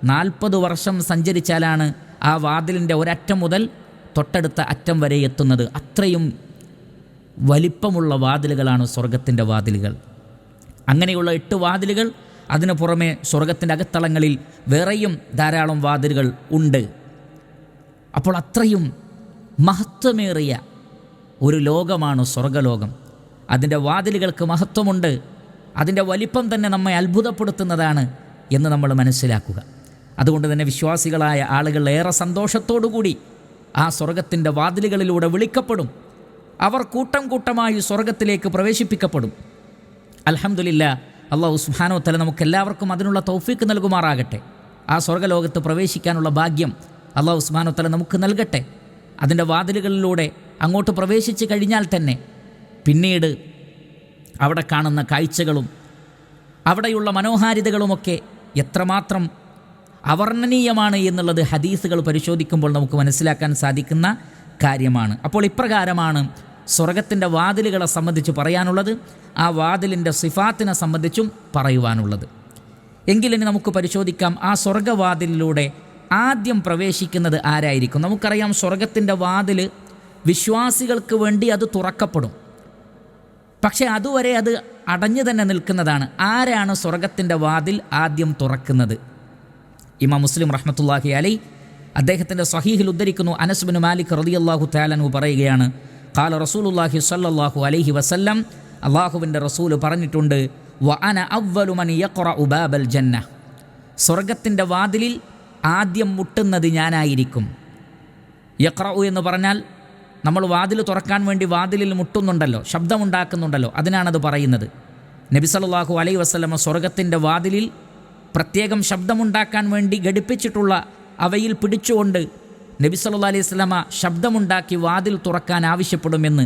നാൽപ്പത് വർഷം സഞ്ചരിച്ചാലാണ് ആ വാതിലിന്റെ ഒരറ്റം മുതൽ തൊട്ടടുത്ത അറ്റം വരെ എത്തുന്നത്. അത്രയും വലിപ്പമുള്ള വാതിലുകളാണ് സ്വർഗത്തിന്റെ വാതിലുകൾ. അങ്ങനെയുള്ള എട്ട് വാതിലുകൾ അതിനു പുറമെ സ്വർഗത്തിന്റെ അകത്തളങ്ങളിൽ വേറെയും ധാരാളം വാതിലുകൾ ഉണ്ട്. അപ്പോൾ അത്രയും മഹത്വമേറിയ ഒരു ലോകമാണ് സ്വർഗലോകം അതിന്റെ വാതിലുകൾക്ക് മഹത്വമുണ്ട്. അതിന്റെ വലിപ്പം തന്നെ നമ്മെ അത്ഭുതപ്പെടുത്തുന്നതാണ് എന്ന് നമ്മൾ മനസ്സിലാക്കുക. അതുകൊണ്ട് തന്നെ വിശ്വാസികളായ ആളുകൾ ഏറെ സന്തോഷത്തോടുകൂടി ആ സ്വർഗത്തിന്റെ വാതിലുകളിലൂടെ വിളിക്കപ്പെടും. അവർ കൂട്ടം കൂട്ടമായി സ്വർഗത്തിലേക്ക് പ്രവേശിപ്പിക്കപ്പെടും. അലഹമുല്ല അള്ളാഹു സുഹാനോ തല നമുക്ക് എല്ലാവർക്കും അതിനുള്ള തൗഫീക്ക് നൽകുമാറാകട്ടെ. ആ സ്വർഗലോകത്ത് പ്രവേശിക്കാനുള്ള ഭാഗ്യം അള്ളാഹു സുഹാനോ തല നമുക്ക് നൽകട്ടെ. അതിന്റെ വാതിലുകളിലൂടെ അങ്ങോട്ട് പ്രവേശിച്ച് കഴിഞ്ഞാൽ തന്നെ പിന്നീട് അവിടെ കാണുന്ന കാഴ്ചകളും അവിടെയുള്ള മനോഹാരിതകളുമൊക്കെ എത്രമാത്രം അവർണനീയമാണ് എന്നുള്ളത് ഹദീസുകൾ പരിശോധിക്കുമ്പോൾ നമുക്ക് മനസ്സിലാക്കാൻ സാധിക്കുന്ന കാര്യമാണ്. അപ്പോൾ ഇപ്രകാരമാണ് സ്വർഗത്തിന്റെ വാതിലുകളെ സംബന്ധിച്ച് പറയാനുള്ളത് ആ വാതിലിന്റെ സിഫാത്തിനെ സംബന്ധിച്ചും പറയുവാനുള്ളത്. എങ്കിലിനി നമുക്ക് പരിശോധിക്കാം ആ സ്വർഗവാതിലിലൂടെ ആദ്യം പ്രവേശിക്കുന്നത് ആരായിരിക്കും? നമുക്കറിയാം സ്വർഗത്തിന്റെ വാതിൽ വിശ്വാസികൾക്ക് വേണ്ടി അത് തുറക്കപ്പെടും. പക്ഷേ അതുവരെ അത് അടഞ്ഞു തന്നെ നിൽക്കുന്നതാണ്. ആരാണ് സ്വർഗത്തിന്റെ വാതിൽ ആദ്യം തുറക്കുന്നത്? ഇമാം മുസ്ലിം റഹ്മത്തുല്ലാഹി അലൈ അദ്ദേഹത്തിന്റെ സഹീഹിൽ ഉദ്ധരിക്കുന്നു അനസ്ബിൻ മാലിക് റളിയല്ലാഹു താലനു പറയുകയാണ് കാല റസൂലുല്ലാഹി സല്ലാഹു അലൈഹി വസല്ലം അള്ളാഹുവിന്റെ റസൂൽ പറഞ്ഞിട്ടുണ്ട് ജന്ന. സ്വർഗത്തിന്റെ വാതിലിൽ ആദ്യം മുട്ടുന്നത് ഞാനായിരിക്കും. യഖ്റഉ എന്ന് പറഞ്ഞാൽ നമ്മൾ വാതിൽ തുറക്കാൻ വേണ്ടി വാതിലിൽ മുട്ടുന്നുണ്ടല്ലോ ശബ്ദമുണ്ടാക്കുന്നുണ്ടല്ലോ അതിനാണത് പറയുന്നത്. നബി അലൈ അലൈഹി വസല്ലമ സ്വർഗത്തിന്റെ വാതിലിൽ പ്രത്യേകം ശബ്ദമുണ്ടാക്കാൻ വേണ്ടി ഘടിപ്പിച്ചിട്ടുള്ള അവയിൽ പിടിച്ചുകൊണ്ട് നബി സല്ലാ അലൈഹി സ്വലാമ ശബ്ദമുണ്ടാക്കി വാതിൽ തുറക്കാൻ ആവശ്യപ്പെടുമെന്ന്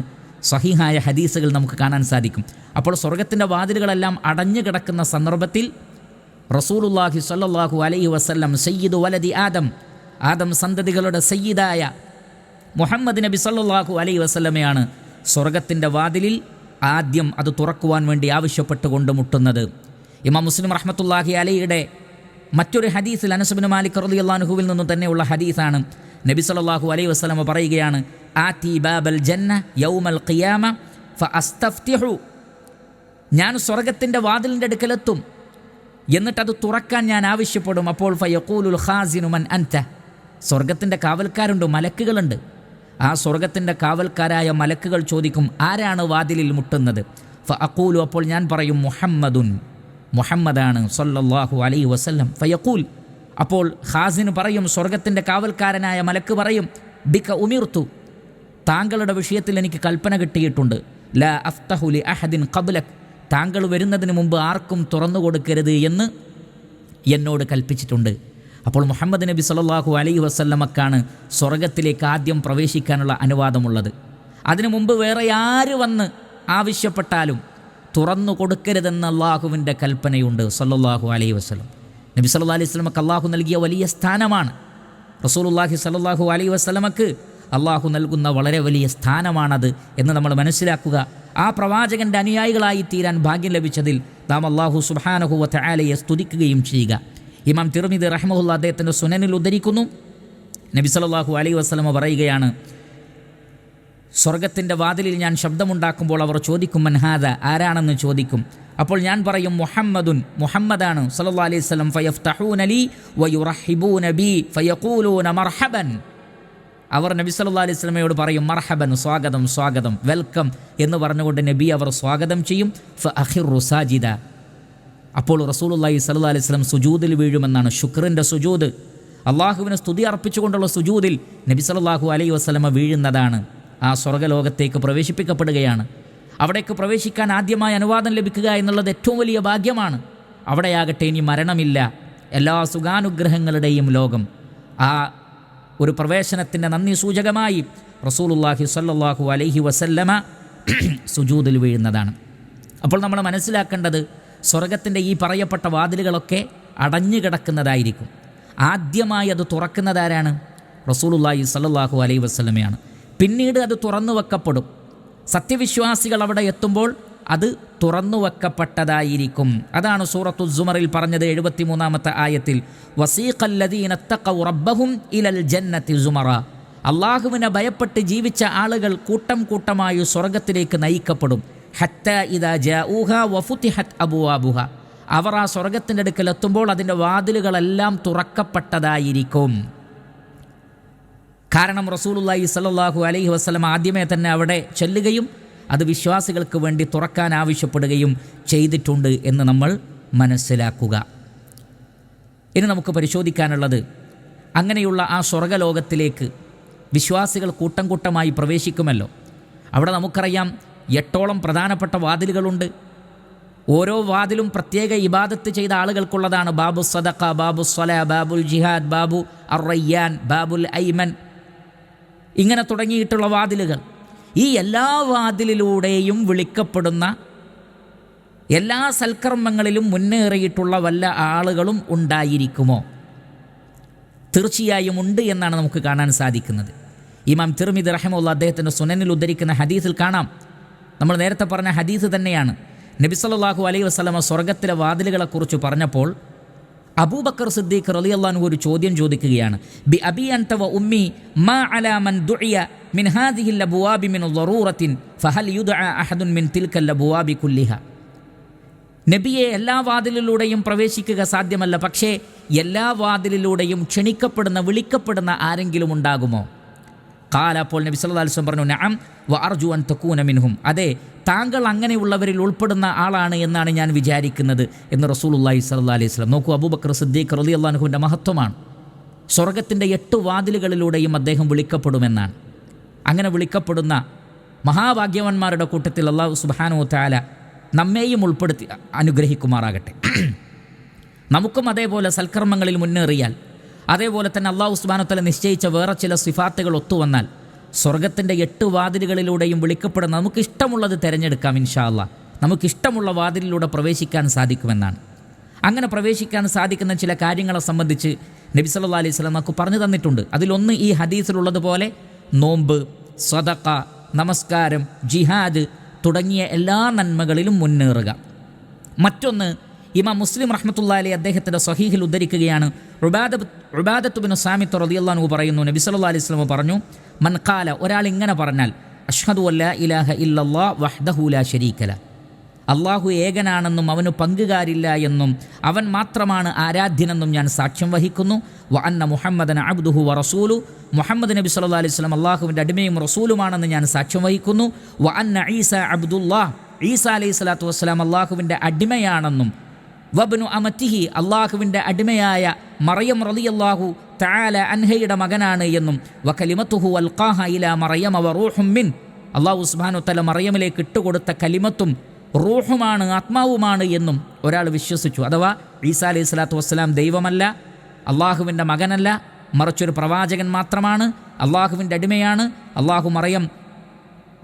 സഹിഹായ ഹദീസുകൾ നമുക്ക് കാണാൻ സാധിക്കും. അപ്പോൾ സ്വർഗത്തിന്റെ വാതിലുകളെല്ലാം അടഞ്ഞു കിടക്കുന്ന സന്ദർഭത്തിൽ റസൂലുല്ലാഹി സല്ലാഹു അലൈഹി വസ്ലം സയ്യിദ് വലതി ആദം ആദം സന്തതികളുടെ സയ്യിദായ മുഹമ്മദ് നബി സല്ലാഹു അലൈഹി വസ്ലമയാണ് സ്വർഗത്തിന്റെ വാതിലിൽ ആദ്യം അത് തുറക്കുവാൻ വേണ്ടി ആവശ്യപ്പെട്ടുകൊണ്ട് മുട്ടുന്നത്. ഇമാം മുസ്ലിം റഹ്മത്തുല്ലാഹി അലയുടെ മറ്റൊരു ഹദീസിൽ അനസബിൻ മാലിക് റലി അള്ളാഹുവിൽ നിന്നും തന്നെയുള്ള ഹദീസാണ്. നബി സല്ലല്ലാഹു അലൈഹി വസ്ലമ പറയുകയാണ് ആതി ബാബൽ ജന്ന യൗമൽ ഖിയാമ ഫഅസ്തഫ്തിഹു. ഞാൻ സ്വർഗത്തിന്റെ വാതിലിന്റെ അടുക്കലെത്തും എന്നിട്ടത് തുറക്കാൻ ഞാൻ ആവശ്യപ്പെടും. അപ്പോൾ ഫയക്കൂലുൽ ഖാസിനു മൻ അൻത. സ്വർഗത്തിന്റെ കാവൽക്കാരുണ്ട് മലക്കുകളുണ്ട്. ആ സ്വർഗത്തിന്റെ കാവൽക്കാരായ മലക്കുകൾ ചോദിക്കും ആരാണ് വാതിലിൽ മുട്ടുന്നത്? ഫ അക്കൂലു അപ്പോൾ ഞാൻ പറയും മുഹമ്മദുൻ. മുഹമ്മദാണ് സൊല്ലാഹു അലൈ വസല്ലം. ഫയക്കൂൽ അപ്പോൾ ഖാസിന് പറയും സ്വർഗത്തിന്റെ കാവൽക്കാരനായ മലക്ക് പറയും ബിക ഉമിർത്തു താങ്കളുടെ വിഷയത്തിൽ എനിക്ക് കൽപ്പന കിട്ടിയിട്ടുണ്ട്. ലാ അഫ്തഹുലി അഹദിൻ ഖബ്ലക്. താങ്കൾ വരുന്നതിന് മുമ്പ് ആർക്കും തുറന്നു കൊടുക്കരുത് എന്ന് എന്നോട് കൽപ്പിച്ചിട്ടുണ്ട്. അപ്പോൾ മുഹമ്മദ് നബി സലല്ലാഹു അലൈഹി വസല്ലമക്കാണ് സ്വർഗത്തിലേക്ക് ആദ്യം പ്രവേശിക്കാനുള്ള അനുവാദമുള്ളത്. അതിനു മുമ്പ് വേറെ ആര് വന്ന് ആവശ്യപ്പെട്ടാലും തുറന്നു കൊടുക്കരുതെന്ന് അള്ളാഹുവിന്റെ കൽപ്പനയുണ്ട്. സല്ലാഹു അലൈഹി വസ്ലം നബി സല്ലാ അലൈഹി സ്വലമക്ക് അള്ളാഹു നൽകിയ വലിയ സ്ഥാനമാണ്. റസൂലുല്ലാഹി സല്ലല്ലാഹു അലൈഹി വസ്ലമക്ക് അള്ളാഹു നൽകുന്ന വളരെ വലിയ സ്ഥാനമാണത് എന്ന് നമ്മൾ മനസ്സിലാക്കുക. ആ പ്രവാചകന്റെ അനുയായികളായി തീരാൻ ഭാഗ്യം ലഭിച്ചതിൽ നാം അള്ളാഹു സുബാനഹുവ ആലയെ സ്തുതിക്കുകയും ചെയ്യുക. ഇമാം തിർമിദ് റഹ്മുല്ല അദ്ദേഹത്തിന്റെ സുനനിൽ ഉദ്ധരിക്കുന്നു. നബി സല്ലല്ലാഹു അലൈഹി വസ്ലമ പറയുകയാണ് സ്വർഗത്തിന്റെ വാതിലിൽ ഞാൻ ശബ്ദമുണ്ടാക്കുമ്പോൾ അവർ ചോദിക്കും മൻഹാദ ആരാണെന്ന് ചോദിക്കും? അപ്പോൾ ഞാൻ പറയും മുഹമ്മദുൻ മുഹമ്മദാണ്. സല്ലാ അലൈഹി വസല്ലം ഫയഫ്തഹൂന ലി വയുറഹിബൂന ബി ഫയഖൂലൂന മർഹബൻ. അവർ നബി സല്ലാ അലൈഹി സ്വലമയോട് പറയും മർഹബൻ സ്വാഗതം സ്വാഗതം വെൽക്കം. എന്ന് പറഞ്ഞുകൊണ്ട് നബി അവർ സ്വാഗതം ചെയ്യും. ഫ അഹിർ റുസാജിദ അപ്പോൾ റസൂലുള്ളാഹി സല്ലാ അലൈഹി സ്വലം സുജൂദിൽ വീഴുമെന്നാണ് ശുക്രന്റെ സുജൂദ്. അള്ളാഹുവിന് സ്തുതി അർപ്പിച്ചുകൊണ്ടുള്ള സുജൂദിൽ നബി സല്ലാഹു അലൈഹി വസ്ലമ വീഴുന്നതാണ്. ആ സ്വർഗലോകത്തേക്ക് പ്രവേശിപ്പിക്കപ്പെടുകയാണ്. അവിടേക്ക് പ്രവേശിക്കാൻ ആദ്യമായി അനുവാദം ലഭിക്കുക എന്നുള്ളത് ഏറ്റവും വലിയ ഭാഗ്യമാണ്. അവിടെയാകട്ടെ ഇനി മരണമില്ല. എല്ലാ സുഖാനുഗ്രഹങ്ങളുടെയും ലോകം. ആ ഒരു പ്രവേശനത്തിന്റെ നന്ദി സൂചകമായി റസൂലുല്ലാഹി സല്ലാഹു അലൈഹി വസല്ലമ സുജൂതിൽ വീഴുന്നതാണ്. അപ്പോൾ നമ്മൾ മനസ്സിലാക്കേണ്ടത് സ്വർഗത്തിന്റെ ഈ പറയപ്പെട്ട വാതിലുകളൊക്കെ അടഞ്ഞു കിടക്കുന്നതായിരിക്കും. ആദ്യമായി അത് തുറക്കുന്നതാരാണ്? റസൂലുല്ലാഹി സല്ലാഹു അലൈഹി വസല്ലമയാണ്. പിന്നീട് അത് തുറന്നു വെക്കപ്പെടും. സത്യവിശ്വാസികൾ അവിടെ എത്തുമ്പോൾ അത് തുറന്നു വെക്കപ്പെട്ടതായിരിക്കും. അതാണ് സൂറത്തു സുമറിൽ പറഞ്ഞത് എഴുപത്തിമൂന്നാമത്തെ ആയത്തിൽ. വസീഖല്ലദീനത്തഖൗ റബ്ബഹും ഇലൽ ജന്നത്തി സുമറ. അള്ളാഹുവിനെ ഭയപ്പെട്ട് ജീവിച്ച ആളുകൾ കൂട്ടം കൂട്ടമായി സ്വർഗത്തിലേക്ക് നയിക്കപ്പെടും. ഹത്ത ഇദാ ജഊഹ വഫുത്തിഹത് അബുവാബുഹ. അവർ ആ സ്വർഗത്തിന്റെ അടുക്കൽ എത്തുമ്പോൾ അതിന്റെ വാതിലുകളെല്ലാം തുറക്കപ്പെട്ടതായിരിക്കും. കാരണം റസൂലുല്ലാഹി സല്ലാഹു അലൈഹി വസ്ലം ആദ്യമേ തന്നെ അവിടെ ചെല്ലുകയും അത് വിശ്വാസികൾക്ക് വേണ്ടി തുറക്കാൻ ആവശ്യപ്പെടുകയും ചെയ്തിട്ടുണ്ട് എന്ന് നമ്മൾ മനസ്സിലാക്കുക. ഇനി നമുക്ക് പരിശോധിക്കാനുള്ളത് അങ്ങനെയുള്ള ആ സ്വർഗലോകത്തിലേക്ക് വിശ്വാസികൾ കൂട്ടം കൂട്ടമായി പ്രവേശിക്കുമല്ലോ. അവിടെ നമുക്കറിയാം എട്ടോളം പ്രധാനപ്പെട്ട വാതിലുകളുണ്ട്. ഓരോ വാതിലും പ്രത്യേക ഇബാദത്ത് ചെയ്ത ആളുകൾക്കുള്ളതാണ് ബാബു സദഖ ബാബു സ്വല ബാബുൽ ജിഹാദ് ബാബു അറയ്യാൻ ബാബുൽ ഐമൻ ഇങ്ങനെ തുടങ്ങിയിട്ടുള്ള വാതിലുകൾ. ഈ എല്ലാ വാതിലിലൂടെയും വിളിക്കപ്പെടുന്ന എല്ലാ സൽക്കർമ്മങ്ങളിലും മുന്നേറിയിട്ടുള്ള വല്ല ആളുകളും ഉണ്ടായിരിക്കുമോ? തീർച്ചയായും ഉണ്ട് എന്നാണ് നമുക്ക് കാണാൻ സാധിക്കുന്നത്. ഇമാം തിർമിദ് റഹമുള്ള അദ്ദേഹത്തിന്റെ സുനനിൽ ഉദ്ധരിക്കുന്ന ഹദീസിൽ കാണാം. നമ്മൾ നേരത്തെ പറഞ്ഞ ഹദീസ് തന്നെയാണ്. നബി സല്ലല്ലാഹു അലൈഹി വസല്ലമ സ്വർഗത്തിലെ വാതിലുകളെക്കുറിച്ച് പറഞ്ഞപ്പോൾ അബൂബക്കർ സിദ്ദീഖ് റലി റളിയല്ലാഹു ഒരു ചോദ്യം ചോദിക്കുകയാണ്. ബി അബി അൻത വ ഉമ്മി മാ അലാമൻ ദുഇയ മിൻ ഹാദിഹിൽ ലബുവാബി മിൻ ളറൂറത്തിൻ ഫഹൽ യുദഅ അഹദുൻ മിൻ തിൽക്കൽ ലബുവാബി കുല്ലിഹ. നബിയെ എല്ലാ വാതിലിലൂടെയും പ്രവേശിക്കുക സാധ്യമല്ല. പക്ഷേ എല്ലാ വാതിലിലൂടെയും ക്ഷണിക്കപ്പെടുന്ന വിളിക്കപ്പെടുന്ന ആരെങ്കിലും ഉണ്ടാകുമോ? കാല അപ്പോൾ നബി അലൈഹി വസല്ലം പറഞ്ഞു നഅം വ അർജു അൻ തകൂന മിൻഹും. അതെ താങ്കൾ അങ്ങനെയുള്ളവരിൽ ഉൾപ്പെടുന്ന ആളാണ് എന്നാണ് ഞാൻ വിചാരിക്കുന്നത് എന്ന് റസൂലുള്ളാഹി സല്ലാ അലൈഹി സ്വലം നോക്കൂ അബൂബക്കർ സിദ്ദീഖ് റളിയല്ലാഹു അള്ളാഹുവിന്റെ മഹത്വമാണ്. സ്വർഗത്തിന്റെ എട്ട് വാതിലുകളിലൂടെയും അദ്ദേഹം വിളിക്കപ്പെടുമെന്നാണ്. അങ്ങനെ വിളിക്കപ്പെടുന്ന മഹാഭാഗ്യവന്മാരുടെ കൂട്ടത്തിൽ അള്ളാഹു സുബ്ഹാനഹു തആല നമ്മെയും ഉൾപ്പെടുത്തി അനുഗ്രഹിക്കുമാറാകട്ടെ. നമുക്കും അതേപോലെ സൽക്കർമ്മങ്ങളിൽ മുന്നേറിയാൽ അതേപോലെ തന്നെ അള്ളാഹു സുബാനത്തല നിശ്ചയിച്ച വേറെ ചില സിഫാത്തുകൾ ഒത്തുവന്നാൽ സ്വർഗത്തിന്റെ എട്ട് വാതിലുകളിലൂടെയും വിളിക്കപ്പെടുന്ന നമുക്കിഷ്ടമുള്ളത് തിരഞ്ഞെടുക്കാം ഇൻഷാ അല്ലാ നമുക്കിഷ്ടമുള്ള വാതിലിലൂടെ പ്രവേശിക്കാൻ സാധിക്കുമെന്നാണ്. അങ്ങനെ പ്രവേശിക്കാൻ സാധിക്കുന്ന ചില കാര്യങ്ങളെ സംബന്ധിച്ച് നബി സല്ലാ അലൈഹി സ്വലം നമുക്ക് പറഞ്ഞു തന്നിട്ടുണ്ട്. അതിലൊന്ന് ഈ ഹദീസിലുള്ളതുപോലെ നോമ്പ് സ്വതക്ക നമസ്കാരം ജിഹാദ് തുടങ്ങിയ എല്ലാ നന്മകളിലും മുന്നേറുക. മറ്റൊന്ന് ഇമാം മുസ്ലിം റഹ്മത്തുള്ള അലി അദ്ദേഹത്തിന്റെ സഹീഹിൽ ഉദ്ധരിക്കുകയാണ്. റുബാദത്തുബിന് സാമിത്ത് റതിയല്ലാനു പറയുന്നു നബി സല്ലാ അലൈഹി സ്വലമു പറഞ്ഞു മൻകാല ഒരാൾ ഇങ്ങനെ പറഞ്ഞാൽ അഷ്ഹദു അല്ല ഇലാഹ ഇല്ലല്ലാ വഹ്ദഹുല ഷരീക്കല അള്ളാഹു ഏകനാണെന്നും അവന് പങ്കുകാരില്ല എന്നും അവൻ മാത്രമാണ് ആരാധ്യനെന്നും ഞാൻ സാക്ഷ്യം വഹിക്കുന്നു. വ അന്ന മുഹമ്മദൻ അബ്ദുഹു വ റസൂലു മുഹമ്മദ് നബി സല്ലാ അലൈഹി സ്വലം അള്ളാഹുവിന്റെ അടിമയും റസൂലുമാണെന്ന് ഞാൻ സാക്ഷ്യം വഹിക്കുന്നു. വ അന്ന ഈസ അബ്ദുല്ലാ ഈസ അലൈഹി സ്വലാത്തു വസ്സലാം അള്ളാഹുവിന്റെ അടിമയാണെന്നും വബ്നു അമത്തിഹി അള്ളാഹുവിന്റെ അടിമയായ മറിയം റളിയല്ലാഹു താല അൻഹയുടെ മകനാണ് എന്നും വക്കലിമത്തുഹു കലിമത്തുഹു അൽഖാഹ ഇല മറയം അവ റൂഹും മിൻ. അള്ളാഹു സുബ്ഹാനഹു തല മറയമിലേക്ക് ഇട്ടുകൊടുത്ത കലിമത്തും റൂഹുമാണ് ആത്മാവുമാണ് എന്നും ഒരാൾ വിശ്വസിച്ചു. അഥവാ ഈസാ അലൈഹി സ്വലാത്തു വസ്സലാം ദൈവമല്ല അള്ളാഹുവിന്റെ മകനല്ല മറിച്ചൊരു പ്രവാചകൻ മാത്രമാണ് അള്ളാഹുവിന്റെ അടിമയാണ്. അള്ളാഹു മറിയം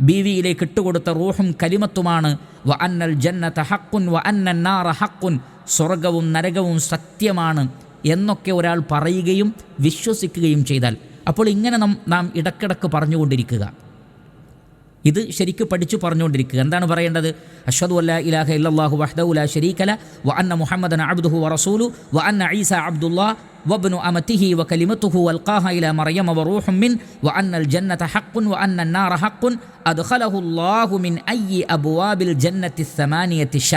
ബീവിയിലേക്ക് ഇട്ടുകൊടുത്ത റൂഹും കലിമത്തുമാണ് വ അന്നൽ ജന്നത്ത ഹക്കുൻ വ അന്നൻ നാറ ഹക്കുൻ സ്വർഗവും നരകവും സത്യമാണ് എന്നൊക്കെ ഒരാൾ പറയുകയും വിശ്വസിക്കുകയും ചെയ്താൽ അപ്പോൾ ഇങ്ങനെ നാം നാം ഇടക്കിടക്ക് പറഞ്ഞുകൊണ്ടിരിക്കുക. ഇത് ശരിക്കും പഠിച്ചു പറഞ്ഞുകൊണ്ടിരിക്കുക. എന്താണ് പറയേണ്ടത്? അഷ്വദു അല്ല ഇലാഹ ഇല്ലാഹു വഹ്ദുല ഷരീഖല വ അന്ന മുഹമ്മദൻ അബ്ദുഹു വറസൂലു വ അന്ന ഈസ അബ്ദുല്ല വബ്നു അമത്തിഹി വ കലിമത്തുഹു അൽഖാഹ ഇല മറിയമ വ റൂഹും മിൻ വ അന്നൽ ജന്നത ഹഖുൻ വ അന്ന നാർ ഹഖുൻ അദ്ഖലഹു അല്ലാഹു മിൻ അയ്യി അബ്വാബിൽ ജന്നത്തി സമാനിയത്തി ഷ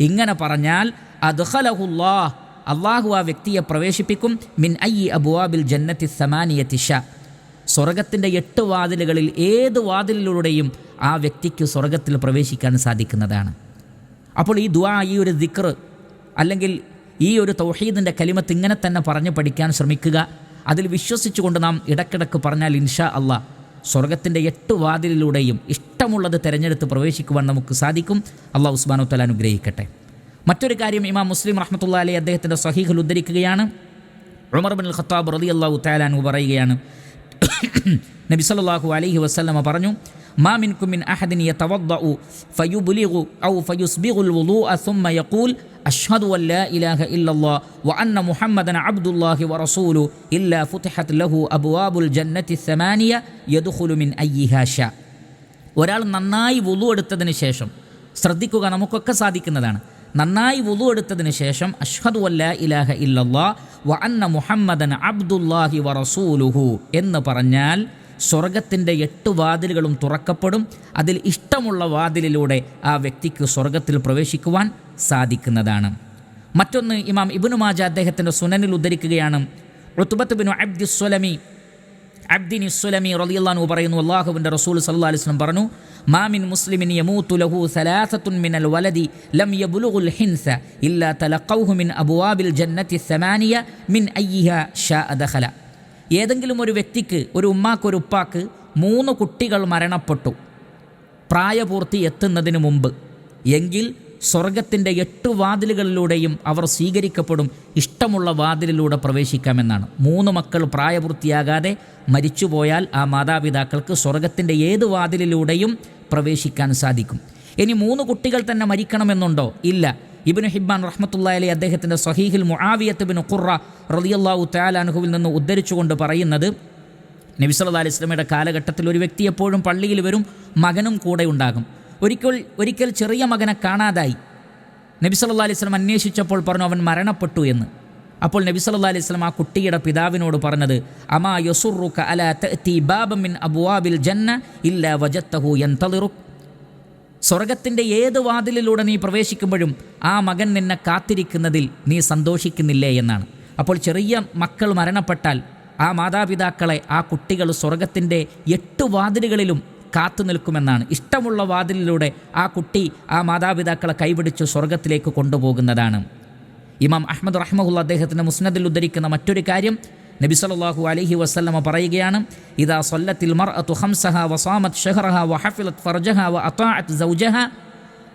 ഇങ്ങനെ പറഞ്ഞാൽ അദ്ഹലഹുല്ലാ അള്ളാഹു ആ വ്യക്തിയെ പ്രവേശിപ്പിക്കും. മിൻ ഐ അബുവാബിൽ ജന്നത്തി സമാനിയത്തിഷ സ്വർഗത്തിന്റെ എട്ട് വാതിലുകളിൽ ഏത് വാതിലിലൂടെയും ആ വ്യക്തിക്ക് സ്വർഗത്തിൽ പ്രവേശിക്കാൻ സാധിക്കുന്നതാണ്. അപ്പോൾ ഈ ദുആ ഈ ഒരു ദിക്ർ അല്ലെങ്കിൽ ഈ ഒരു തൗഹീദിന്റെ കലിമത്ത് ഇങ്ങനെ തന്നെ പറഞ്ഞു പഠിക്കാൻ ശ്രമിക്കുക. അതിൽ വിശ്വസിച്ചുകൊണ്ട് നാം ഇടക്കിടക്ക് പറഞ്ഞാൽ ഇൻഷാ അള്ളാഹ്. സ്വർഗത്തിന്റെ എട്ട് വാതിലിലൂടെയും ഇഷ്ടമുള്ളത് തിരഞ്ഞെടുത്ത് പ്രവേശിക്കുവാൻ നമുക്ക് സാധിക്കും. അള്ളാഹ് ഉസ്മാനോ തല അനുഗ്രഹിക്കട്ടെ. മറ്റൊരു കാര്യം ഇമാം മുസ്ലിം റഹ്മത്തുള്ള അലി അദ്ദേഹത്തിന്റെ സഹീഹിൽ ഉദ്ധരിക്കുകയാണ്. ഉമർ ബിൻ ഖത്താബ് റതി അള്ളാഹു താലാനു പറയുകയാണ്. നബി സല്ലല്ലാഹു അലൈഹി വസ്ലമ പറഞ്ഞു ما منكم من أحد يتوضأ فيبلغ أو فيسبغ الوضوء ثم يقول أشهد أن لا إله إلا الله وأن محمدا عبد الله ورسوله إلا فتحت له أبواب الجنة الثمانية يدخل من أيها شاء ഒരാൾ നന്നായി വുളു എടുത്തതിന് ശേഷം ശ്രദ്ധിക്കുക നമുക്കൊക്കെ സാധിക്കുന്നതാണ് നന്നായി വുളു എടുത്തതിന് ശേഷം അഷ്ഹദു അല്ല ഇലാഹ ഇല്ലല്ലാ വ അന്ന മുഹമ്മദൻ അബ്ദുല്ലാഹി വ റസൂലുഹു എന്ന് പറഞ്ഞാൽ സ്വർഗത്തിന്റെ എട്ട് വാതിലുകളും തുറക്കപ്പെടും. അതിൽ ഇഷ്ടമുള്ള വാതിലിലൂടെ ആ വ്യക്തിക്ക് സ്വർഗത്തിൽ പ്രവേശിക്കുവാൻ സാധിക്കുന്നതാണ്. മറ്റൊന്ന് ഇമാം ഇബിനു മാജ അദ്ദേഹത്തിന്റെ സുനനിൽ ഉദ്ധരിക്കുകയാണ്. റുത്തുബത്ത് ബിനു അബ്ദുസ്വലമി അബ്ദിൻ ഇസ്വലമി റലിയല്ലാനു പറയുന്നു അള്ളാഹുവിന്റെ റസൂൽ സല്ലല്ലാഹു അലൈഹി വസല്ലം പറഞ്ഞു മാമിൻ മുസ്ലിമിൻ യമൂതു ലഹു സലാസത്തുൻ മിനൽ വലദി ലം യബ്ലുഗുൽ ഹിൻസ ഇല്ലാ തലഖൗഹു മിൻ അബുവാബിൽ ജന്നത്തി സമാനിയ മിൻ അയ്യിഹ ഷാ ദഖല. ഏതെങ്കിലും ഒരു വ്യക്തിക്ക് ഒരു ഉമ്മാക്ക് ഒരു ഉപ്പാക്ക് മൂന്ന് കുട്ടികൾ മരണപ്പെട്ടു. പ്രായപൂർത്തി എത്തുന്നതിന് മുമ്പ്. എങ്കിൽ സ്വർഗത്തിന്റെ എട്ട് വാതിലുകളിലൂടെയും അവർ സ്വീകരിക്കപ്പെടും. ഇഷ്ടമുള്ള വാതിലിലൂടെ പ്രവേശിക്കാമെന്നാണ്. മൂന്ന് മക്കൾ പ്രായപൂർത്തിയാകാതെ മരിച്ചുപോയാൽ ആ മാതാപിതാക്കൾക്ക് സ്വർഗത്തിന്റെ ഏത് വാതിലിലൂടെയും പ്രവേശിക്കാൻ സാധിക്കും. ഇനി മൂന്ന് കുട്ടികൾ തന്നെ മരിക്കണമെന്നുണ്ടോ? ഇല്ല. ഇബിന് ഹിബ്ബാൻ റഹ്മത്തുള്ള അലി അദ്ദേഹത്തിന്റെ സഹീഹിൽ മുആവിയത്ത് ബിൻ ഖുറ റളിയല്ലാഹു തആലാൻഹുവിൽ നിന്ന് ഉദ്ധരിച്ചുകൊണ്ട് പറയുന്നത് നബി അലി അലൈഹി വസല്ലമയുടെ കാലഘട്ടത്തിൽ ഒരു വ്യക്തി എപ്പോഴും പള്ളിയിൽ വരും മകനും കൂടെ ഉണ്ടാകും. ഒരിക്കൽ ഒരിക്കൽ ചെറിയ മകനെ കാണാതായി. നബി സല്ലല്ലാഹു അലൈഹി സ്വലം അന്വേഷിച്ചപ്പോൾ പറഞ്ഞു അവൻ മരണപ്പെട്ടു എന്ന്. അപ്പോൾ നബി സല്ലല്ലാഹു അലൈഹി സ്വലം ആ കുട്ടിയുടെ പിതാവിനോട് പറഞ്ഞത് അമാ യൊസുറുഖ അലാ തീ ബാബൻ മിൻ അബ്വാബിൽ ജന്ന ഇല്ല വജത്തഹു യന്തളിറുക്. സ്വർഗത്തിന്റെ ഏത് വാതിലിലൂടെ നീ പ്രവേശിക്കുമ്പോഴും ആ മകൻ നിന്നെ കാത്തിരിക്കുന്നതിൽ നീ സന്തോഷിക്കുന്നില്ലേ എന്നാണ്. അപ്പോൾ ചെറിയ മക്കൾ മരണപ്പെട്ടാൽ ആ മാതാപിതാക്കളെ ആ കുട്ടികൾ സ്വർഗത്തിന്റെ എട്ട് വാതിലുകളിലും കാത്തു നിൽക്കുമെന്നാണ്. ഇഷ്ടമുള്ള വാതിലിലൂടെ ആ കുട്ടി ആ മാതാപിതാക്കളെ കൈപിടിച്ച് സ്വർഗത്തിലേക്ക് കൊണ്ടുപോകുന്നതാണ്. ഇമാം അഹമ്മദ് റഹ്മുല്ല അദ്ദേഹത്തിന്റെ മുസ്നദിൽ ഉദ്ധരിക്കുന്ന മറ്റൊരു കാര്യം നബി സല്ലല്ലാഹു അലഹി വസ്ലമ പറയുകയാണ് ഇതാ സൊല്ലത്തിൽ മർ മർഅതു ഹംസഹ വസാമത് ഷെഹ്റഹ വഹഫിലത് ഫർജഹ വ അതാഅത് സൗജഹ.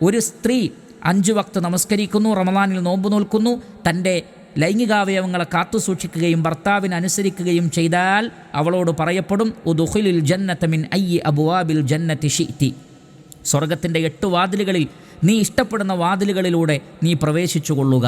ഒരു സ്ത്രീ അഞ്ചു വക്ത് നമസ്കരിക്കുന്നു റമദാനിൽ നോമ്പ് നോൽക്കുന്നു തന്റെ ലൈംഗികാവയവങ്ങളെ കാത്തു സൂക്ഷിക്കുകയും ഭർത്താവിനെ അനുസരിക്കുകയും ചെയ്താൽ അവളോട് പറയപ്പെടും ഉദുഖിലിൽ ജന്നത്ത മിൻ അയ്യി അബുവാബിൽ ജന്നത്തി ഷിറ്റി സ്വർഗത്തിന്റെ എട്ട് വാതിലുകളിൽ നീ ഇഷ്ടപ്പെടുന്ന വാതിലുകളിലൂടെ നീ പ്രവേശിച്ചു കൊള്ളുക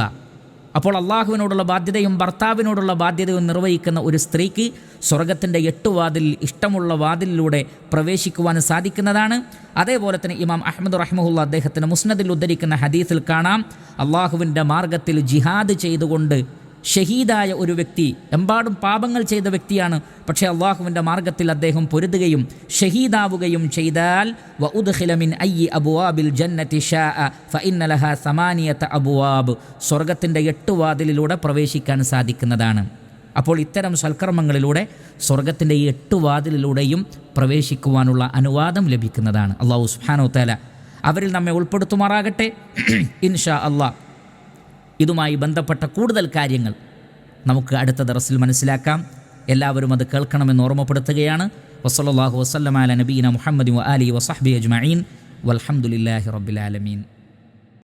അപ്പോൾ അള്ളാഹുവിനോടുള്ള ബാധ്യതയും ഭർത്താവിനോടുള്ള ബാധ്യതയും നിർവഹിക്കുന്ന ഒരു സ്ത്രീക്ക് സ്വർഗത്തിന്റെ എട്ട് വാതിൽ ഇഷ്ടമുള്ള വാതിലിലൂടെ പ്രവേശിക്കുവാൻ സാധിക്കുന്നതാണ്. അതേപോലെ തന്നെ ഇമാം അഹമ്മദ് റഹ്മുല്ല അദ്ദേഹത്തിന് മുസ്നദിൽ ഉദ്ധരിക്കുന്ന ഹദീസിൽ കാണാം. അള്ളാഹുവിന്റെ മാർഗത്തിൽ ജിഹാദ് ചെയ്തുകൊണ്ട് ഷഹീദായ ഒരു വ്യക്തി എമ്പാടും പാപങ്ങൾ ചെയ്ത വ്യക്തിയാണ്. പക്ഷേ അള്ളാഹുവിന്റെ മാർഗത്തിൽ അദ്ദേഹം പൊരുതുകയും ഷഹീദാവുകയും ചെയ്താൽ വ ഉദ്ഹിലമിൻ അയ്യി അബുവാബിൽ ജന്നത്തി ഷാ ഫഇന്നലഹ സമാനിയത്ത അബുവാബ് സ്വർഗത്തിന്റെ എട്ട് വാതിലിലൂടെ പ്രവേശിക്കാൻ സാധിക്കുന്നതാണ്. അപ്പോൾ ഇത്തരം സൽക്കർമ്മങ്ങളിലൂടെ സ്വർഗത്തിന്റെ ഈ എട്ട് വാതിലിലൂടെയും പ്രവേശിക്കുവാനുള്ള അനുവാദം ലഭിക്കുന്നതാണ്. അള്ളാഹു സുഹാനോ തല അവരിൽ നമ്മെ ഉൾപ്പെടുത്തുമാറാകട്ടെ. ഇൻഷാ അള്ളാഹ് ഇതുമായി ബന്ധപ്പെട്ട കൂടുതൽ കാര്യങ്ങൾ നമുക്ക് അടുത്ത ദറസിൽ മനസ്സിലാക്കാം. എല്ലാവരും അത് കേൾക്കണമെന്ന് ഓർമ്മപ്പെടുത്തുകയാണ്. വസല്ലാഹു വസ്ലമാല നബീന മുഹമ്മദ് അലി വസഹബി അജ്മീൻ വലഹമുല്ലാഹി റബ്ബിലാലമീൻ